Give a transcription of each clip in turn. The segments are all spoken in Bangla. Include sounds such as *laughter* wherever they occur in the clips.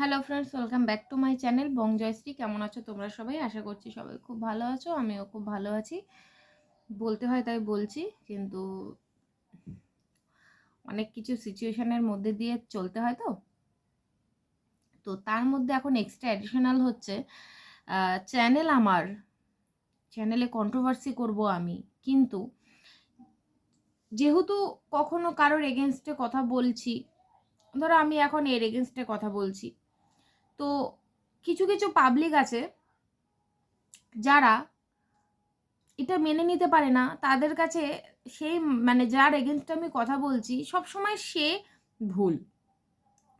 Hello friends welcome back to my channel Bong Joyshree কেমন আছো তোমরা সবাই? আশা করছি সবাই খুব ভালো আছো, আমিও খুব ভালো আছি। বলতে হয় তাই বলছি, কিন্তু অনেক কিছু সিচুয়েশনের মধ্যে দিয়ে চলতে হয় তো। তো তার মধ্যে এখন এক্সট্রা অ্যাডিশনাল হচ্ছে চ্যানেল আমার। চ্যানেলে কন্ট্রোভার্সি করব আমি, কিন্তু যেহেতু কখনো কারোর এগেনস্টে কথা বলছি, ধরো আমি এখন এর এগেনস্টে কথা বলছি তো কিছু কিছু পাবলিক আছে যারা এটা মেনে নিতে পারে না। তাদের কাছে সেই মানে যার এগেনস্টে আমি কথা বলছি, সবসময় সে ভুল।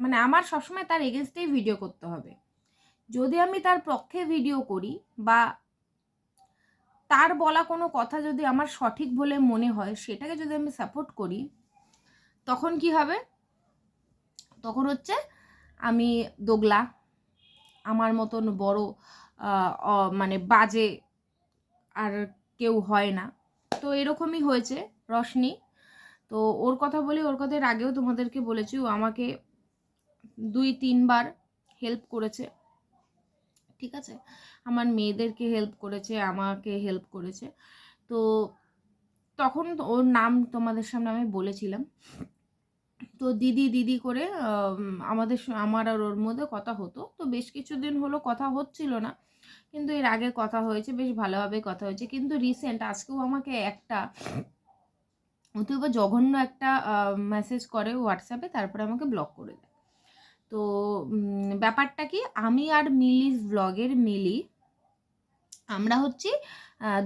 মানে আমার সবসময় তার এগেনস্টেই ভিডিও করতে হবে। যদি আমি তার পক্ষে ভিডিও করি বা তার বলা কোনো কথা যদি আমার সঠিক বলে মনে হয়, সেটাকে যদি আমি সাপোর্ট করি, তখন কি হবে? তখন হচ্ছে আমি দোগলা আমার মতন বড় মানে বাজে আর কেউ হয় না। তো এরকমই হয়েছে রশনি। তো ওর কথা বলি ওর কথার আগেও তোমাদেরকে বলেছি, ও আমাকে দুই, তিনবার হেল্প করেছে। ঠিক আছে? আমার মেয়েদেরকে হেল্প করেছে, আমাকে হেল্প করেছে। তো তখন ওর নাম তোমাদের সামনে আমি বলেছিলাম। তো দিদি দিদি করে আমাদের আমার আর ওর মধ্যে কথা হতো। তো বেশ কিছুদিন হলো কথা হচ্ছিল না, কিন্তু এর আগে কথা হয়েছে, বেশ ভালোভাবে কথা হয়েছে। কিন্তু রিসেন্ট আজকেও আমাকে একটা অথবা জঘন্য একটা মেসেজ করে হোয়াটসঅ্যাপে তারপরে আমাকে ব্লক করে দেয়। তো ব্যাপারটা কি, আমি আর মিলিস ব্লগের মিলি, আমরা হচ্ছি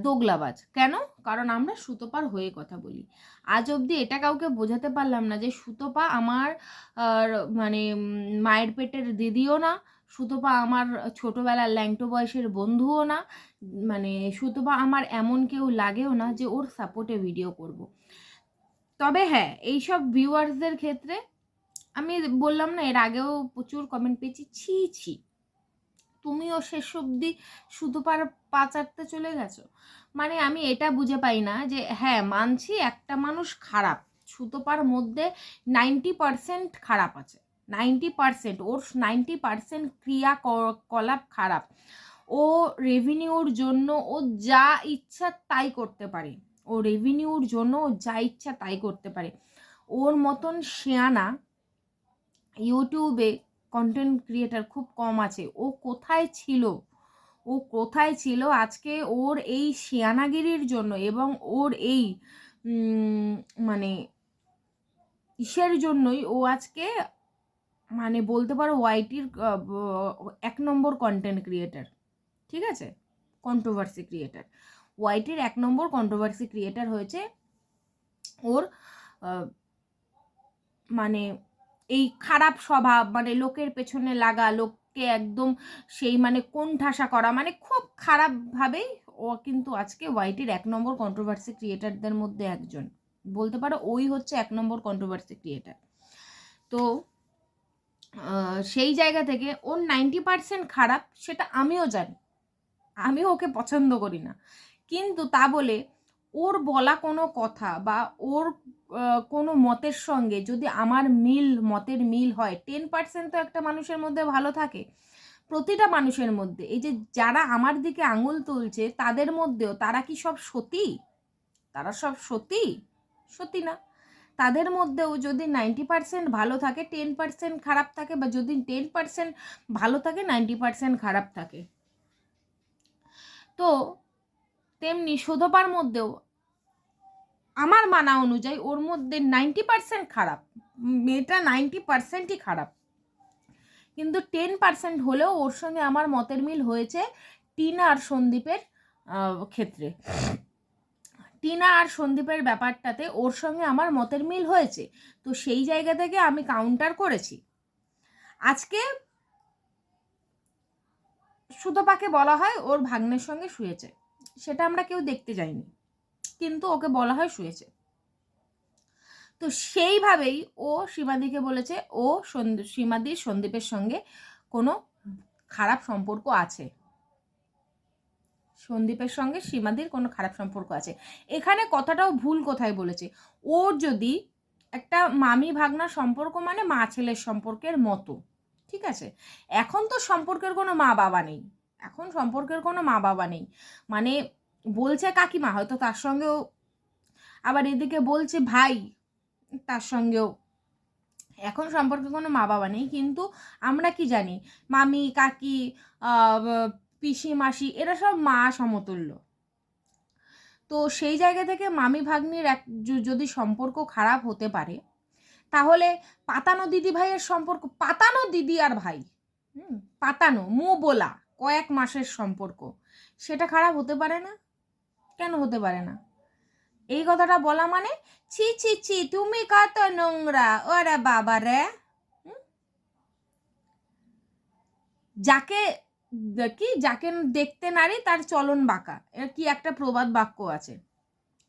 দোগলাবাজ। কেন? কারণ আমরা সুতোপার হয়ে কথা বলি। আজ অবধি এটা কাউকে বোঝাতে পারলাম না যে সুতোপা আমার মানে মায়ের পেটের দিদিও না, সুতোপা আমার ছোটোবেলার ল্যাংটো বয়সের বন্ধুও না মানে সুতোপা আমার এমন কেউ লাগেও না যে ওর সাপোর্টে ভিডিও করব। তবে হ্যাঁ এইসব ভিউয়ার্সদের ক্ষেত্রে আমি বললাম না, এর আগেও প্রচুর কমেন্ট পেয়েছি, ছি ছি। তুমিও শেষ অবধি শুধু পার পা চাটতে চলে গেছো? মানে আমি এটা বুঝে পাই না যে হ্যাঁ মানছি একটা মানুষ খারাপ সুতোপার মধ্যে নাইনটি পারসেন্ট খারাপ আছে। নাইনটি পারসেন্ট ওর নাইনটি পারসেন্ট ক্রিয়া কলাপ খারাপ। ও রেভিনিউর জন্য ও যা ইচ্ছা তাই করতে পারে। ও রেভিনিউর জন্য ও যা ইচ্ছা তাই করতে পারে। ওর মতন শেয়ানা ইউটিউবে কন্টেন্ট ক্রিয়েটার খুব কম আছে। ও কোথায় ছিল? ও কোথায় ছিল? আজকে ওর এই শিয়ানাগিরির জন্য এবং ওর এই মানে ইসের জন্যই ও আজকে মানে বলতে পারো ওয়াইটির এক নম্বর কন্টেন্ট ক্রিয়েটার ঠিক আছে? কন্ট্রোভার্সি ক্রিয়েটার ওয়াইটির এক নম্বর কন্ট্রোভার্সি ক্রিয়েটার হয়েছে ওর মানে এই খারাপ স্বভাব মানে লোকের পেছনে লাগা, লোককে একদম সেই মানে কোণঠাসা করা মানে খুব খারাপভাবেই ও কিন্তু আজকে ওয়াইটির এক নম্বর কন্ট্রোভার্সি ক্রিয়েটারদের মধ্যে একজন। বলতে পারো ওই হচ্ছে এক নম্বর কন্ট্রোভার্সি ক্রিয়েটার তো সেই জায়গা থেকে ওর নাইনটি পার্সেন্ট খারাপ, সেটা আমিও জানি। আমিও ওকে পছন্দ করি না। কিন্তু তা বলে ওর বলা কোনো কথা বা ওর কোনো মতের সঙ্গে যদি আমার মিল, মতের মিল হয় টেন পার্সেন্ট তো একটা মানুষের মধ্যে ভালো থাকে। প্রতিটা মানুষের মধ্যে, এই যে যারা আমার দিকে আঙুল তুলছে, তাদের মধ্যেও তারা কি সব সতী? তারা সব সতী? সতী না। তাদের মধ্যেও যদি নাইনটি পার্সেন্ট ভালো থাকে টেন পার্সেন্ট খারাপ থাকে বা যদি টেন পার্সেন্ট ভালো থাকে নাইনটি পার্সেন্ট খারাপ থাকে। তো তেমনি শোধপার মধ্যেও আমার মানা অনুযায়ী ওর মধ্যে নাইনটি পার্সেন্ট খারাপ, মেয়েটা নাইনটি পার্সেন্টই খারাপ। কিন্তু টেন পার্সেন্ট হলেও ওর সঙ্গে আমার মতের মিল হয়েছে টিনা আর সন্দীপের ক্ষেত্রে। টিনা আর সন্দীপের ব্যাপারটাতে ওর সঙ্গে আমার মতের মিল হয়েছে, তো সেই জায়গা থেকে আমি কাউন্টার করেছি। আজকে সুতপাকে বলা হয় ওর ভাগ্নের সঙ্গে শুয়েছে, সেটা আমরা কেউ দেখতে যাইনি। কিন্তু ওকে বলা হয় শুয়েছে। তো সেইভাবেই ও সীমাদিকে বলেছে, ও সীমাদির সন্দীপের সঙ্গে কোনো খারাপ সম্পর্ক আছে। সন্দীপের সঙ্গে সীমাদির কোনো খারাপ সম্পর্ক আছে। এখানে কথাটাও ভুল কোথায় বলেছে? ও যদি একটা মামি ভাগনা সম্পর্ক মানে মা ছেলের সম্পর্কের মতো, ঠিক আছে? এখন তো সম্পর্কের কোনো মা বাবা নেই। এখন সম্পর্কের কোনো মা বাবা নেই। মানে বলছে কাকিমা, হয়তো তার সঙ্গেও, আবার এদিকে বলছে ভাই, তার সঙ্গেও। এখন সম্পর্কে কোনো মা বাবা নেই, কিন্তু আমরা কি জানি? মামি, কাকি পিসি, মাসি, এরা সব মা সমতুল্য। তো সেই জায়গা থেকে মামি ভাগ্নির এক যদি সম্পর্ক খারাপ হতে পারে, তাহলে পাতানো দিদি ভাইয়ের সম্পর্ক, পাতানো দিদি আর ভাই পাতানো, মু বলা, কয়েক মাসের সম্পর্ক, সেটা খারাপ হতে পারে না? কেন হতে পারে না? এই কথাটা বলা মানে ছি ছি ছি, তুমি কত নোংরা, ওরে বাবা রে। যাকে, কি, যাকে দেখতে নারী, তার চলন বাঁকা। এর কি একটা প্রবাদ বাক্য আছে।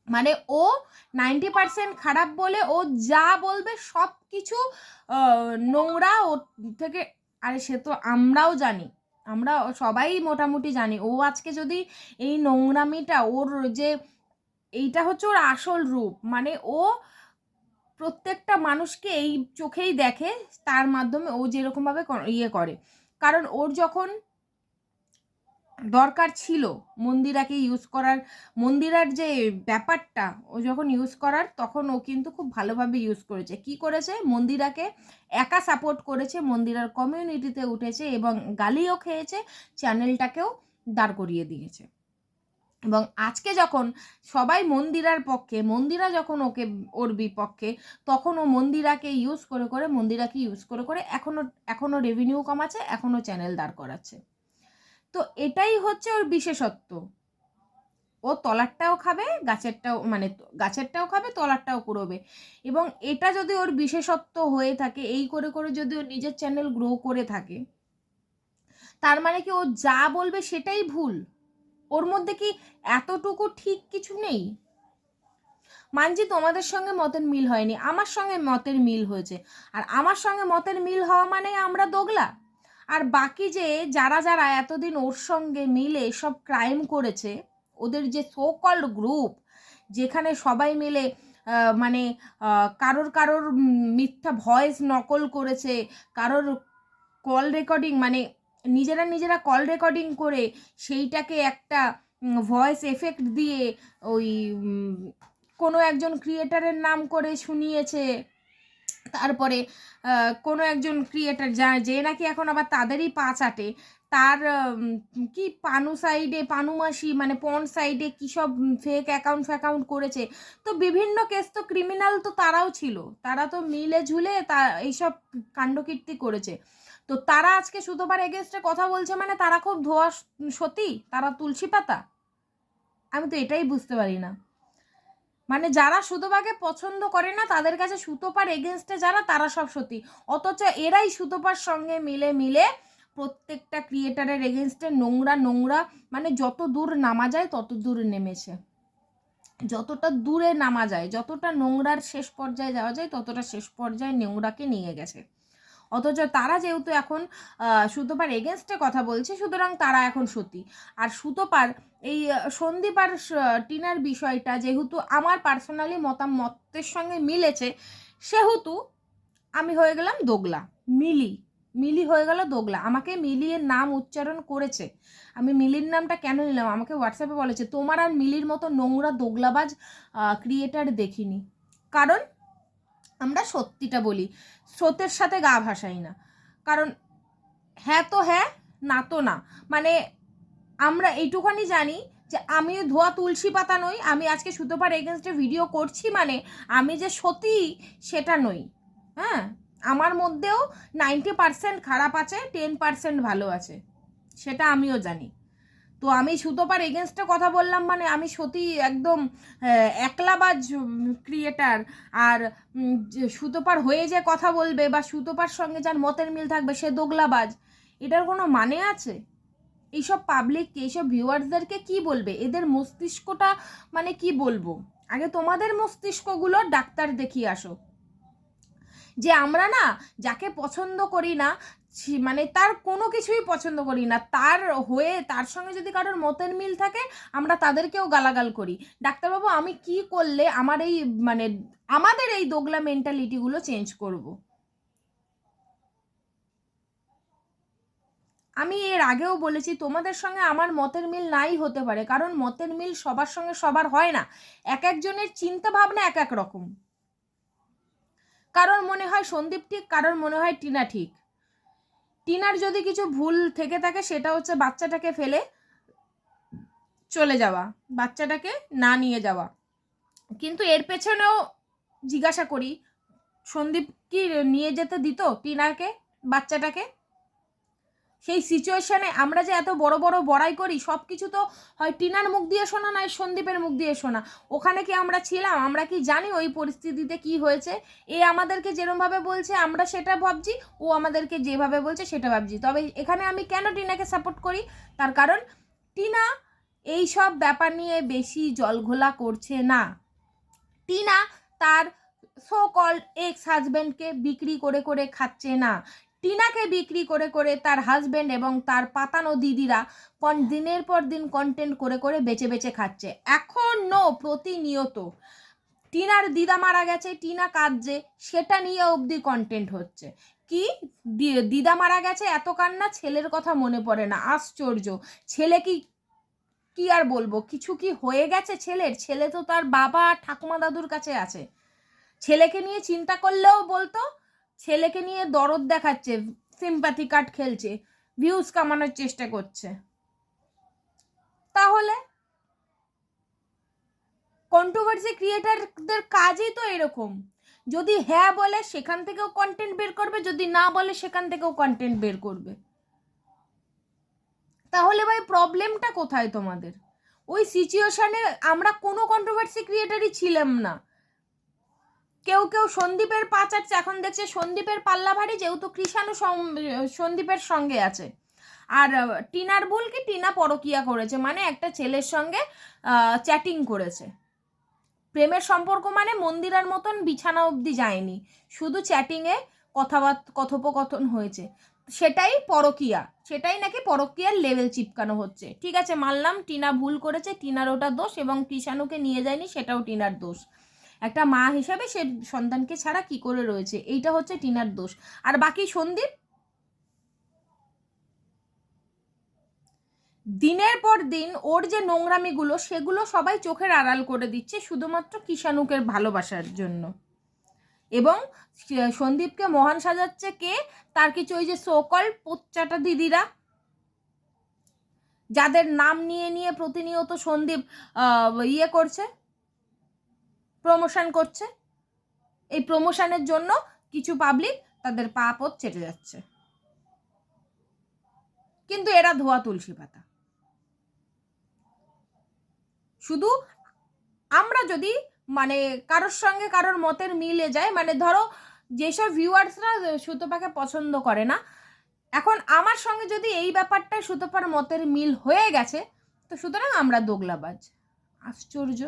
মানে ও নাইনটি পার্সেন্ট খারাপ বলে, ও যা বলবে সব কিছু নোংরা ও থেকে, আরে সে তো আমরাও জানি। আমরা সবাই মোটামুটি জানি। ও আজকে যদি এই নোংরামিটা, ওর যে এইটা হচ্ছে ওর আসল রূপ। মানে ও প্রত্যেকটা মানুষকে এই চোখেই দেখে, তার মাধ্যমে ও যেরকমভাবে ইয়ে করে। কারণ ওর যখন দরকার ছিল মন্দিরাকে ইউজ করার। মন্দিরার যে ব্যাপারটা, ও যখন ইউজ করার, তখন ও কিন্তু খুব ভালোভাবে ইউজ করেছে। কি করেছে? মন্দিরাকে একা সাপোর্ট করেছে, মন্দিরার কমিউনিটিতে উঠেছে এবং গালিও খেয়েছে চ্যানেলটাকেও দাঁড় করিয়ে দিয়েছে। এবং আজকে যখন সবাই মন্দিরার পক্ষে, মন্দিরা যখন ওকে, ওর বিপক্ষে, তখন ও মন্দিরাকে ইউজ করে করে মন্দিরাকে ইউজ করে করে এখনও এখনও রেভিনিউ কমাচ্ছে এখনও চ্যানেল দাঁড় করাচ্ছে। তো এটাই হচ্ছে ওর বিশেষত্ব। ও তলারটাও খাবে, গাছেরটাও মানে গাছেরটাও খাবে, তলারটাও কুড়োবে। এবং এটা যদি ওর বিশেষত্ব হয়ে থাকে, এই করে করে যদি ও নিজের চ্যানেল গ্রো করে থাকে, তার মানে কি ও যা বলবে সেটাই ভুল? ওর মধ্যে কি এতটুকু ঠিক কিছু নেই? মানছি তোমাদের সঙ্গে মতের মিল হয়নি। আমার সঙ্গে মতের মিল হয়েছে। আর আমার সঙ্গে মতের মিল হওয়া মানে আমরা দোগলা। আর বাকি যে যারা যারা এতদিন ওর সঙ্গে মিলে সব ক্রাইম করেছে, ওদের যে সো কল্ড গ্রুপ যেখানে সবাই মিলে মানে কারোর কারোর মিথ্যা ভয়েস নকল করেছে, কারোর কল রেকর্ডিং মানে নিজেরা নিজেরা কল রেকর্ডিং করে সেইটাকে একটা ভয়েস এফেক্ট দিয়ে ওই কোনো একজন ক্রিয়েটারের নাম করে শুনিয়েছে। তারপরে কোনো একজন ক্রিয়েটার যা, যে নাকি এখন আবার তাদেরই পা চাটে তার কি পানু সাইডে পানুমাসি মানে পন সাইডে কী সব ফেক অ্যাকাউন্ট ফ্যাকাউন্ট করেছে। তো বিভিন্ন কেস তো ক্রিমিনাল তো তারাও ছিল। তারা তো মিলে ঝুলে তা, এইসব কাণ্ডকীর্তি করেছে। তো তারা আজকে সুতোবার এগেনস্টে কথা বলছে মানে তারা খুব ধোয়া সতী? তারা তুলসী পাতা? আমি তো এটাই বুঝতে পারি না। মানে যারা সুতোপাকে পছন্দ করে না, তাদের কাছে সুতোপার এগেনস্টে যারা, তারা সব সত্যি। অথচ এরাই সুতোপার সঙ্গে মিলে মিলে প্রত্যেকটা ক্রিয়েটারের এগেনস্টে নোংরা নোংরা মানে যত দূর নামা যায়, তত দূর নেমেছে। যতটা দূরে নামা যায়, যতটা নোংরার শেষ পর্যায়ে যাওয়া যায়, ততটা শেষ পর্যায়ে নোংরাকে নিয়ে গেছে। অথচ তারা যেহেতু এখন সুতোপার এগেনস্টে কথা বলছে, সুতরাং তারা এখন সতী। আর সুতোপার, এই সন্দীপ আর টিনার বিষয়টা যেহেতু আমার পার্সোনালি মতামতের সঙ্গে মিলেছে, সেহেতু আমি হয়ে গেলাম দোগলা। মিলি মিলি হয়ে গেল দোগলা। আমাকে মিলির নাম উচ্চারণ করেছে। আমি মিলির নামটা কেন নিলাম? আমাকে হোয়াটসঅ্যাপে বলেছে, তোমার আর মিলির মতো নোংরা দোগলাবাজ ক্রিয়েটার দেখিনি। কারণ আমরা সত্যিটা বলি। স্রোতের সাথে গা ভাসাই না। কারণ হ্যাঁ তো হ্যাঁ না তো না। মানে আমরা এইটুখানি জানি যে আমি ধোয়া তুলসী পাতা নই, আমি আজকে সুতোপার এগেনস্টে ভিডিও করছি মানে আমি যে সত্যি সেটা নই। হ্যাঁ? আমার মধ্যেও নাইনটি পার্সেন্ট খারাপ আছে টেন পার্সেন্ট ভালো আছে। সেটা আমিও জানি। তো আমি সুতোপার এগেনস্টে কথা বললাম মানে আমি সত্যি একদম একলাবাজ ক্রিয়েটার আর সুতোপার হয়ে যে কথা বলবে বা সুতোপার সঙ্গে যার মতের মিল থাকবে সে দোগলাবাজ, এটার কোনো মানে আছে? এইসব পাবলিককে এইসব ভিউয়ার্সদেরকে কি বলবে? এদের মস্তিষ্কটা মানে কি বলব? আগে তোমাদের মস্তিষ্কগুলো ডাক্তার দেখিয়ে আসো। যে আমরা না যাকে পছন্দ করি না মানে তার কোনো কিছুই পছন্দ করি না। তার হয়ে, তার সঙ্গে যদি কারোর মতের মিল থাকে, আমরা তাদেরকেও গালাগাল করি। ডাক্তারবাবু, আমি কি করলে আমার এই মানে আমাদের এই দোগলা মেন্টালিটিগুলো চেঞ্জ করব? আমি এর আগেও বলেছি, তোমাদের সঙ্গে আমার মতের মিল নাই হতে পারে। কারণ মতের মিল সবার সঙ্গে সবার হয় না। এক একজনের চিন্তা ভাবনা এক এক রকম। কারোর মনে হয় সন্দীপ ঠিক, কারোর মনে হয় টিনা ঠিক। টিনার যদি কিছু ভুল থেকে থাকে, সেটা হচ্ছে বাচ্চাটাকে ফেলে চলে যাওয়া, বাচ্চাটাকে না নিয়ে যাওয়া। কিন্তু এর পেছনেও জিজ্ঞাসা করি, সন্দীপ কি নিয়ে যেতে দিত টিনাকে, বাচ্চাটাকে? সেই সিচুয়েশনে আমরা যে এত বড় বড় বড়াই করি সব কিছু তো হয় টিনার মুখ দিয়ে শোনা নয়, সন্দীপের মুখ দিয়ে শোনা। ওখানে কি আমরা ছিলাম? আমরা কি জানি ওই পরিস্থিতিতে কি হয়েছে? এ আমাদেরকে যেরমভাবে বলছে, আমরা সেটা ভাবছি, ও আমাদেরকে যেভাবে বলছে, সেটা ভাবছি। তবে এখানে আমি কেন টিনাকে সাপোর্ট করি? তার কারণ টিনা এই সব ব্যাপার নিয়ে বেশি জলঘোলা করছে না। টিনা তার সো কল্ড এক্স হাজব্যান্ডকে বিক্রি করে করে খাচ্ছে না। টিনাকে বিক্রি করে করে তার হাজব্যান্ড এবং তার পাতানো দিদিরা দিনের পর দিন কন্টেন্ট করে করে বেচে বেচে খাচ্ছে। এখনও প্রতিনিয়ত। টিনার দিদা মারা গেছে, টিনা কাঁদছে, সেটা নিয়ে অবধি কন্টেন্ট হচ্ছে। কি? দিদা মারা গেছে, এত কান্না, ছেলের কথা মনে পড়ে না, আশ্চর্য। ছেলে কি কি আর বলব? কিছু কি হয়ে গেছে ছেলের? ছেলে তো তার বাবা ঠাকুমা দাদুর কাছে আছে। ছেলেকে নিয়ে চিন্তা করলেও বলতো ছেলেকে নিয়ে দরদ দেখাচ্ছে সিম্পাথি কার্ড খেলছে ভিউজ কামানোর চেষ্টা করছে। তাহলে কন্ট্রোভার্সি ক্রিয়েটারদের কাজই তো এরকম। যদি হ্যাঁ বলে সেখান থেকেও কন্টেন্ট বের করবে, যদি না বলে সেখান থেকেও কন্টেন্ট বের করবে। তাহলে ভাই প্রবলেমটা কোথায় তোমাদের? ওই সিচুয়েশনে আমরা কোনো কন্ট্রোভার্সি ক্রিয়েটারই ছিলাম না। কেউ কেউ সন্দীপের পা চাটছে। এখন দেখছে সন্দীপের পাল্লা ভারী যেহেতু কৃষাণু সন্দীপের সঙ্গে আছে। আর টিনার ভুল কি? টিনা পরকিয়া করেছে। মানে একটা ছেলের সঙ্গে চ্যাটিং করেছে। প্রেমের সম্পর্ক মানে মন্দিরার মতন বিছানা অবধি যায়নি। শুধু চ্যাটিংয়ে কথাবার্তা কথোপকথন হয়েছে। সেটাই পরকিয়া। সেটাই নাকি পরকিয়ার লেভেল চিপকানো হচ্ছে। ঠিক আছে, মানলাম টিনা ভুল করেছে, টিনার ওটা দোষ এবং কৃষাণুকে নিয়ে যায়নি, সেটাও টিনার দোষ। একটা মা হিসাবে সে সন্তানকে ছাড়া কি করে রয়েছে? এইটা হচ্ছে টিনার দোষ। আর বাকি সন্দীপ? দিনের পর দিন ওর যে নোংরামিগুলো, সেগুলো সবাই চোখের আড়াল করে দিচ্ছে শুধুমাত্র কিষাণুকের ভালোবাসার জন্য। এবং সন্দীপকে মহান সাজাচ্ছে কে? তার কিছু ওই যে সোকল পোচ্চাটা দিদিরা। যাদের নাম নিয়ে নিয়ে প্রতিনিয়ত সন্দীপ ইয়ে করছে। প্রমোশন করছে। এই প্রমোশনের জন্য কিছু পাবলিক তাদের পা পথ চেটে যাচ্ছে। কিন্তু এরা ধোয়া তুলসী পাতা। শুধু আমরা যদি মানে কারোর সঙ্গে কারোর মতের মিলে যায় মানে ধরো যেসব ভিউয়ার্সরা সুতোপাকে পছন্দ করে না, এখন আমার সঙ্গে যদি এই ব্যাপারটা সুতোপার মতের মিল হয়ে গেছে, তো সুতরাং আমরা দোগলাবাজ। আশ্চর্য।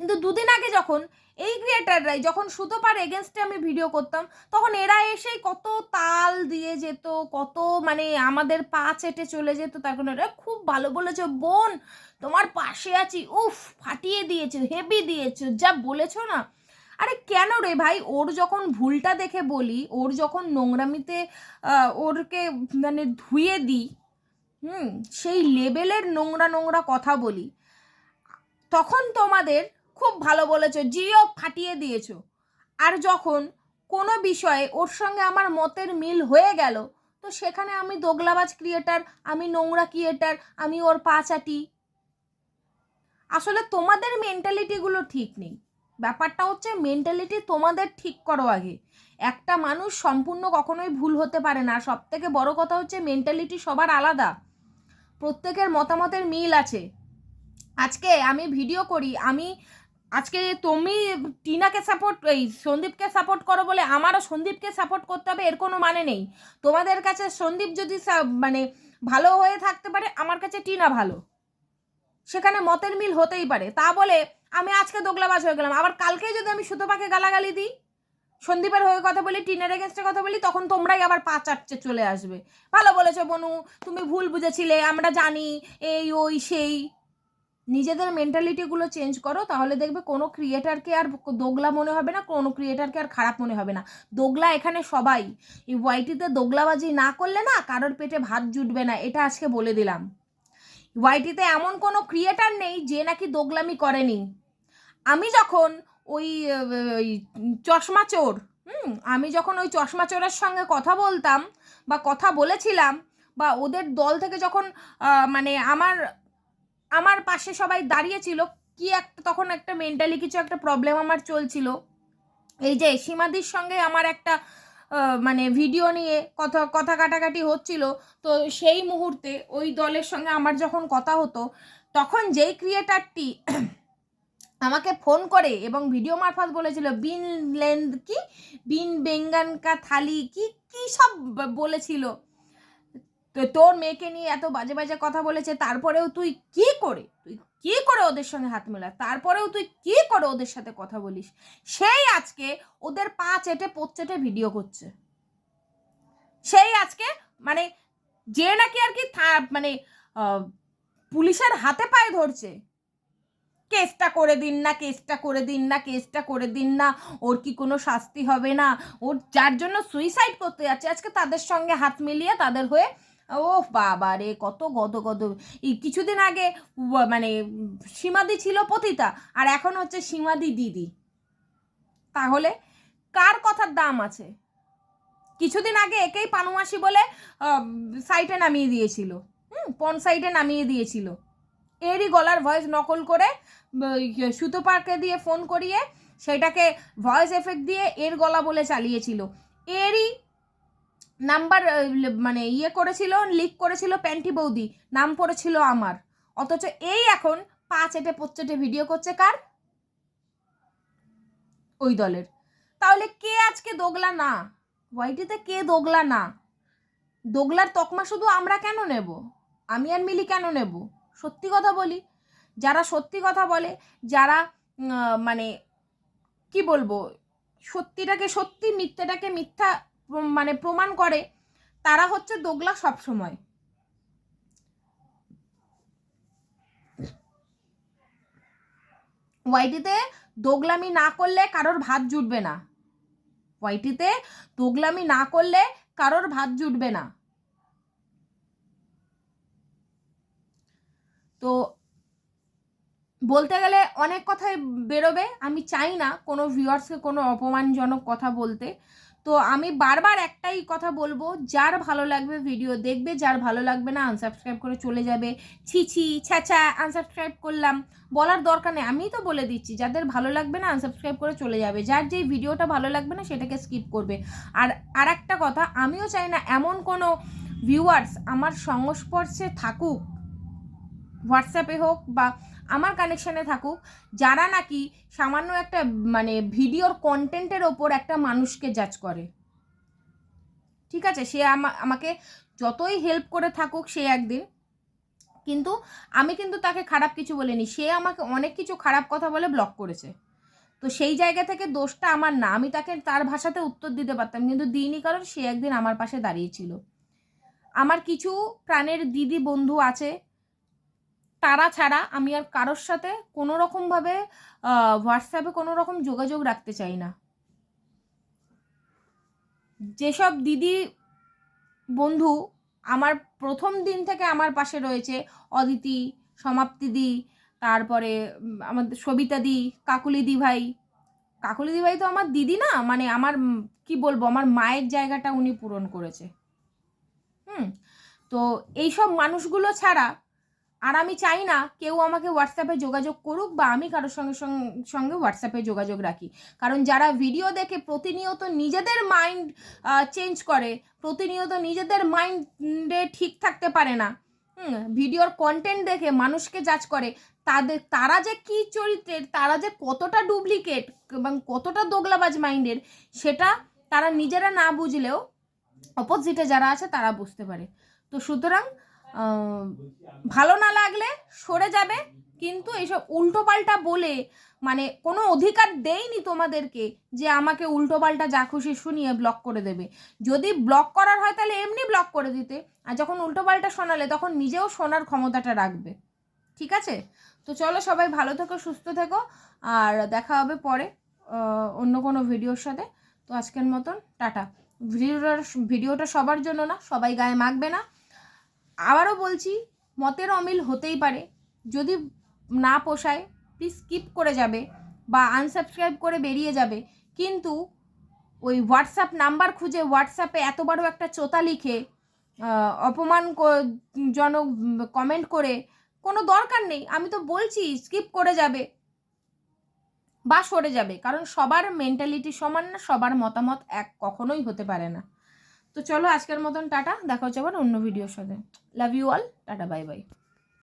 কিন্তু দুদিন আগে যখন এই ক্রিয়েটাররাই যখন সুতো সুতোপার এগেনস্টে আমি ভিডিও করতাম, তখন এরা এসে কত তাল দিয়ে যেত, কত মানে আমাদের পা চেটে চলে যেত। তার কারণে এরা খুব ভালো বলেছ, বোন, তোমার পাশে আছি। উফ, ফাটিয়ে দিয়েছ হেভি দিয়েছ, যা বলেছ না। আরে কেন রে ভাই? ওর যখন ভুলটা দেখে বলি, ওর যখন নোংরামিতে ওরকে মানে ধুয়ে দিই, হুম, সেই লেভেলের নোংরা নোংরা কথা বলি, তখন তোমাদের খুব ভালো বলেছ, জিও ফাটিয়ে দিয়েছ। আর যখন কোনো বিষয়ে ওর সঙ্গে আমার মতের মিল হয়ে গেল, তো সেখানে আমি দোগলাবাজ ক্রিয়েটার আমি নোংরা ক্রিয়েটার আমি ওর পা চাটি আসলে তোমাদের মেন্টালিটিগুলো ঠিক নেই। ব্যাপারটা হচ্ছে মেন্টালিটি তোমাদের ঠিক করো আগে। একটা মানুষ সম্পূর্ণ কখনোই ভুল হতে পারে না। সব থেকে বড় কথা হচ্ছে মেন্টালিটি সবার আলাদা। প্রত্যেকের মতামতের মিল আছে। আজকে আমি ভিডিও করি, আমি আজকে তুমি টিনাকে সাপোর্ট এই সন্দীপকে সাপোর্ট করো বলে আমারও সন্দীপকে সাপোর্ট করতে হবে, এর কোনো মানে নেই। তোমাদের কাছে সন্দীপ যদি মানে ভালো হয়ে থাকতে পারে, আমার কাছে টিনা ভালো। সেখানে মতের মিল হতেই পারে। তা বলে আমি আজকে দোগলাবাজ হয়ে গেলাম। আবার কালকে যদি আমি সুতোপাকে গালাগালি দিই, সন্দীপের হয়ে কথা বলি, টিনের এগেনস্টে কথা বলি, তখন তোমরাই আবার পা চাটছে চলে আসবে। ভালো বলেছ বনু, তুমি ভুল বুঝেছিলে, আমরা জানি এই, ওই, সেই। নিজেদের মেন্টালিটিগুলো চেঞ্জ করো, তাহলে দেখবে কোনো ক্রিয়েটারকে আর দোগলা মনে হবে না, কোনো ক্রিয়েটারকে আর খারাপ মনে হবে না। দোগলা এখানে সবাই। এই ওয়াইটিতে দোগলাবাজি না করলে না কারোর পেটে ভাত জুটবে না, এটা আজকে বলে দিলাম। ওয়াইটিতে এমন কোনো ক্রিয়েটার নেই যে নাকি দোগলামি করেনি। আমি যখন ওই চশমা চোর, হুম, আমি যখন ওই চশমা চোরের সঙ্গে কথা বলতাম বা কথা বলেছিলাম বা ওদের দল থেকে যখন মানে আমার আমার পাশে সবাই দাঁড়িয়েছিল কি একটা তখন একটা মেন্টালি কিছু একটা প্রবলেম আমার চলছিল। এই যে সীমাদির সঙ্গে আমার একটা মানে ভিডিও নিয়ে কথা কথা কাটাকাটি হচ্ছিল। তো সেই মুহূর্তে ওই দলের সঙ্গে আমার যখন কথা হতো, তখন যেই ক্রিয়েটারটি *clears throat* আমাকে ফোন করে এবং ভিডিও মারফত বলেছিল, বিন লেন্দ কি? বিন বেঙ্গান কা থালি কি? কি সব বলেছিল। তো তোর মেয়েকে নিয়ে এত বাজে বাজে কথা বলেছে, তারপরেও তুই কি করে? তুই কি করে ওদের সঙ্গে হাত মেলা তারপরেও তুই কি করে ওদের সাথে কথা বলিস? সেই আজকে ওদের পা চেটে, পোত চেটে ভিডিও করছে। সেই আজকে মানে যে নাকি আর কি মানে পুলিশের হাতে পায়ে ধরছে। কেসটা করে দিন না, কেসটা করে দিন না, কেসটা করে দিন না, ওর কি কোনো শাস্তি হবে না? ওর যার জন্য সুইসাইড করতে যাচ্ছে, আজকে তাদের সঙ্গে হাত মিলিয়ে তাদের হয়ে ও বাবা রে, কত গদ গদ। কিছুদিন আগে মানে সীমাদি ছিল পতিতা, আর এখন হচ্ছে সীমাদি দিদি। তাহলে কার কথার দাম আছে? কিছুদিন আগে একেই পানুমাসি বলে সাইটে নামিয়ে দিয়েছিল। হুম, পন সাইটে নামিয়ে দিয়েছিল। এরই গলার ভয়েস নকল করে সুতো পার্কে দিয়ে ফোন করিয়ে, সেটাকে ভয়েস এফেক্ট দিয়ে এর গলা বলে চালিয়েছিল। এরই নাম্বার মানে ইয়ে করেছিল, লিক করেছিল প্যান্টি বৌদি, নাম পড়েছিল আমার। অথচ এই এখন পা চেটে পোচ্চেটে ভিডিও করছে কার? ওই দলের। তাহলে কে আজকে দোগলা না? ওয়াইটিতে কে দোগলা না? দোগলার তকমা শুধু আমরা কেন নেব? আমি আর মিলি কেন নেব? সত্যি কথা বলি। যারা সত্যি কথা বলে, যারা মানে কি বলব? সত্যিটাকে সত্যি, মিথ্যেটাকে মিথ্যা মানে প্রমাণ করে, তারা হচ্ছে দোগলা সব সময় ওয়াইটিতে দোগলামি না করলে কারোর ভাত জুটবে না। ওয়াইটিতে দোগলামি না করলে কারোর ভাত জুটবে না। তো বলতে গেলে অনেক কথাই বেরোবে। আমি চাই না কোনো ভিউয়ার্সকে কোনো অপমানজনক কথা বলতে। তো আমি বারবার একটাই কথা বলব, যার ভালো লাগবে ভিডিও দেখবে, যার ভালো লাগবে না আনসাবস্ক্রাইব করে চলে যাবে। ছি ছি ছ্যাঁচা আনসাবস্ক্রাইব করলাম। বলার দরকার নেই, আমিই তো বলে দিচ্ছি, যাদের ভালো লাগবে না আনসাবস্ক্রাইব করে চলে যাবে। যার যেই ভিডিওটা ভালো লাগবে না সেটাকে স্কিপ করবে। আর আর একটা কথা, আমিও চাই না এমন কোনো ভিউয়ার্স আমার সংস্পর্শে থাকুক হোয়াটসঅ্যাপে হোক বা আমার কানেকশানে থাকুক, যারা নাকি সামান্য একটা মানে ভিডিওর কন্টেন্টের ওপর একটা মানুষকে জাজ করে। ঠিক আছে? সে আমা- আমাকে যতই হেল্প করে থাকুক সে একদিন। কিন্তু আমি কিন্তু তাকে খারাপ কিছু বলিনি। সে আমাকে অনেক কিছু খারাপ কথা বলে ব্লক করেছে। তো সেই জায়গা থেকে দোষটা আমার না। আমি তাকে তার ভাষাতে উত্তর দিতে পারতাম, কিন্তু দিইনি কারণ সে একদিন আমার পাশে দাঁড়িয়েছিল আমার কিছু প্রাণের দিদি বন্ধু আছে তারা ছাড়া আমি আর কারোর সাথে কোনো রকমভাবে হোয়াটসঅ্যাপে কোনো রকম যোগাযোগ রাখতে চাই না। যেসব দিদি বন্ধু আমার প্রথম দিন থেকে আমার পাশে রয়েছে, অদিতি সমাপ্তিদি তারপরে আমাদের সবিতা দি, কাকুলি দি ভাই। কাকুলি দি ভাই তো আমার দিদি না মানে আমার কি বলব, আমার মায়ের জায়গাটা উনি পূরণ করেছে। হুম, তো এইসব মানুষগুলো ছাড়া আর আমি চাই না কেউ আমাকে হোয়াটসঅ্যাপে যোগাযোগ করুক বা আমি কারোর সঙ্গে সঙ্গ- হোয়াটসঅ্যাপে যোগাযোগ রাখি। কারণ যারা ভিডিও দেখে প্রতিনিয়ত নিজেদের মাইন্ড চেঞ্জ করে, প্রতিনিয়ত নিজেদের মাইন্ডে ঠিক থাকতে পারে না ভিডিওর কন্টেন্ট দেখে মানুষকে জাজ করে তাদের তারা যে কী চরিত্রের, তারা যে কতটা ডুপ্লিকেট এবং কতটা দোগলাবাজ মাইন্ডের সেটা তারা নিজেরা না বুঝলেও অপোজিটে যারা আছে তারা বুঝতে পারে। তো সুতরাং ভালো না লাগলে সরে যাবে, কিন্তু এইসব উল্টোপাল্টা বলে মানে কোনো অধিকার দেয়নি তোমাদেরকে যে আমাকে উল্টোপাল্টা যা খুশি শুনিয়ে ব্লক করে দেবে। যদি ব্লক করার হয় তাহলে এমনি ব্লক করে দিতে। আর যখন উল্টোপাল্টা শোনালে তখন নিজেও শোনার ক্ষমতাটা রাখবে। ঠিক আছে? তো চলো সবাই ভালো থেকো, সুস্থ থেকো, আর দেখা হবে পরে অন্য কোনো ভিডিওর সাথে। তো আজকের মতন, টাটা। ভিডিওটা ভিডিওটা সবার জন্য না, সবাই গায়ে মাখবে না। আবারও বলছি, মতের অমিল হতেই পারে। যদি না পোষায় প্লিজ স্কিপ করে যাবে বা আনসাবস্ক্রাইব করে বেরিয়ে যাবে। কিন্তু ওই হোয়াটসঅ্যাপ নাম্বার খুঁজে হোয়াটসঅ্যাপে এত বড় একটা চোতা লিখে অপমান জনক কমেন্ট করে, কোনো দরকার নেই। আমি তো বলছি স্কিপ করে যাবে বা সরে যাবে। কারণ সবার মেন্টালিটি সমান না, সবার মতামত এক, কখনোই হতে পারে না। তো চলো আজকের মতন টাটা, দেখা হচ্ছে আবার অন্য ভিডিওর সাথে। Love you all tata bye bye